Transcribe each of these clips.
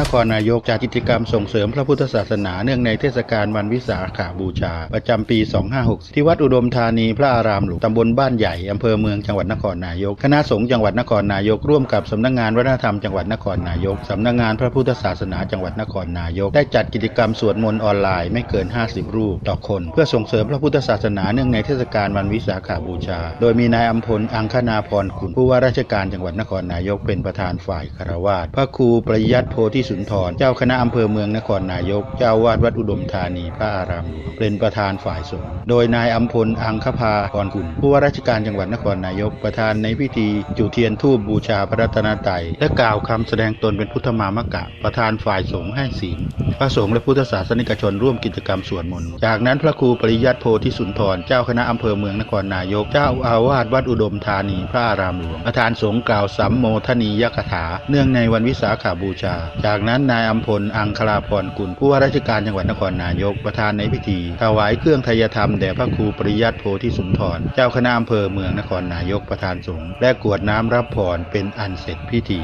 นครนายกจัดกิจกรรมส่งเสริมพระพุทธศาสนาเนื่องในเทศกาลวันวิสาขาบูชา ประจำปี 2560ที่วัดอุดมธานีพระอารามหลวงตำบลบ้านใหญ่อำเภอเมืองจังหวัดนครนายก คณะสงฆ์จังหวัดนครนายกร่วมกับสำนักงานวัฒนธรรมจังหวัดนครนายกสำนักงานพระพุทธศาสนาจังหวัดนครนายก ได้จัดกิจกรรมสวดมนต์ออนไลน์ไม่เกิน 50 รูปต่อคน เพื่อส่งเสริมพระพุทธศาสนาเนื่องในเทศกาลวันวิสาขาบูชา โดยมีนายอัมพลอังคณาพรคุณผู้ว่าราชการจังหวัดนครนายกเป็นประธานฝ่ายคารวาสพระครูปริยัติโพธิสุนทร เจ้าคณะอำเภอเมืองนครนายก เจ้าวาดวัดอุดมธานีพระอารามหลวงเป็นประธานฝ่ายสงฆ์โดยนายอัมพลอังคภาพรคุณผู้ว่าราชการจังหวัดนครนายกประธานในพิธี จุเทียนทูบบูชาพระรัตนตรัยและกล่าวคำแสดงตนเป็นพุทธมามกะ ประธานฝ่ายสงฆ์ให้ศีลพระสงฆ์และพุทธศาสนิกชนร่วมกิจกรรมสวดมนต์จากนั้นพระครูปริยัติโพธิสุนทร เจ้าคณะอำเภอเมืองนครนายก เจ้าอาวาสวัดอุดมธานีพระอารามหลวงประธานสงฆ์กล่าวสัมโมทนียกถา เนื่องในวันวิสาขาบูชา จากากนั้นนายอัมพลอังคลาพรกุลผู้ว่าราชการจังหวัดนครนายกประธานในพิธีถวายเครื่องทายธรรมแด่พระครูปริยัติโพธิสุนทร เจ้าคณะอำเภอเมืองนครนายกประธานสงฆ์และกรวดน้ำรับพรเป็นอันเสร็จพิธี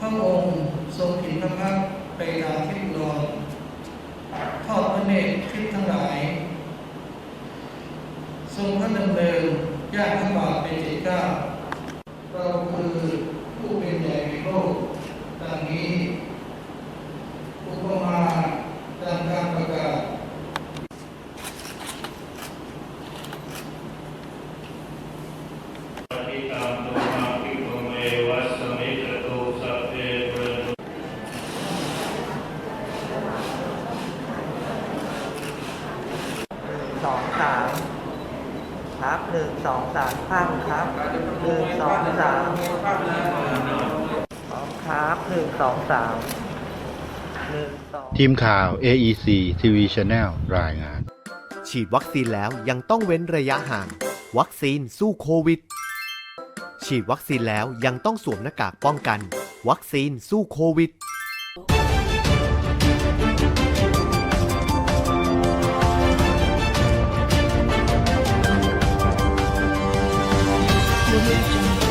พระองค์ทรงถินพระพักไปตาทิศอุดรทอดพระเนตรทิศทั้งหลาย ทรงพระดำเนินย่างพระบาทเป็นเจ็ดเก้าเราคือผู้เป็นใหญ่ในโลกดังนี้อุปมาดังการประกาศปฏิตังตุม สองสามครับหนึ่งสองสามข้ามครับหนึ่งสองสามสองครับหนึ่งสองสามหนึ่งสองทีมข่าว AEC TV Channel รายงาน ฉีดวัคซีนแล้วยังต้องเว้นระยะห่าง วัคซีนสู้โควิด ฉีดวัคซีนแล้วยังต้องสวมหน้ากากป้องกัน วัคซีนสู้โควิด Audio Jungle.